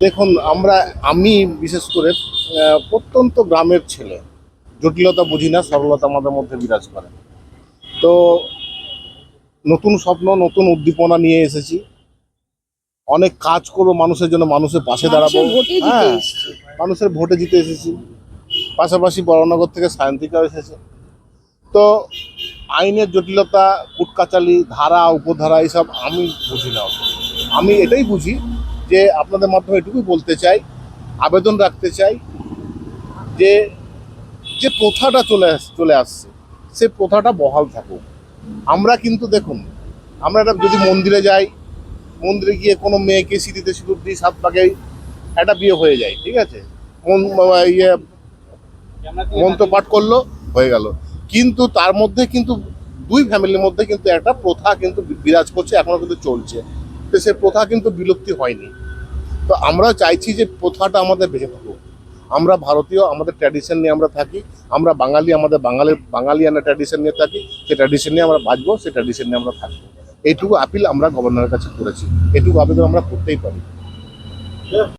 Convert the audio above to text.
দেখুন, আমরা, আমি বিশেষ করে প্রত্যন্ত গ্রামের ছেলে। জটিলতা বুঝি না, সরলতা আমাদের মধ্যে বিরাজ করে। তো, নতুন স্বপ্ন, নতুন উদ্দীপনা নিয়ে এসেছি। অনেক কাজ করব মানুষের জন্য মানুষের পাশে দাঁড়াবো। মানুষের হ্যাঁ মানুষের ভোটে জিতে এসেছি। পাশাপাশি বড়নগর থেকে সায়ন্তিকাও এসেছে। তো আইনের জটিলতা কুটকাচালি ধারা উপধারা এইসব আমি বুঝি না। আমি এটাই বুঝি যে আপনাদের মাধ্যমে এটুকুই বলতে চাই আবেদন রাখতে চাই যে যে প্রথাটা চলে আস চলে আসছে সে প্রথাটা বহাল থাকুক। আমরা কিন্তু দেখুন আমরা যদি মন্দিরে যাই মন্দিরে গিয়ে কোনো মেয়েকে সিঁড়িতে সিঁদুর দিই সাত পাকে একটা বিয়ে হয়ে যায়, ঠিক আছে? মন ইয়ে মন্ত্র পাঠ করল, হয়ে গেল। কিন্তু তার মধ্যে কিন্তু, দুই ফ্যামিলির মধ্যে কিন্তু একটা প্রথা কিন্তু বিরাজ করছে, এখনও কিন্তু চলছে। তো সে প্রথা কিন্তু বিলুপ্তি হয়নি। তো আমরা চাইছি যে প্রথাটা আমাদের বেঁচে থাকুক। আমরা ভারতীয়, আমাদের ট্র্যাডিশন নিয়ে আমরা থাকি, আমরা বাঙালি, আমাদের বাঙালির, বাঙালিয়ানা ট্র্যাডিশন নিয়ে থাকি সেই ট্র্যাডিশন নিয়ে আমরা বাঁচবো সেই ট্র্যাডিশন নিয়ে আমরা থাকব। এইটুকু আপিল আমরা গভর্নরের কাছে করেছি। এটুকু আবেদন আমরা করতেই পারি।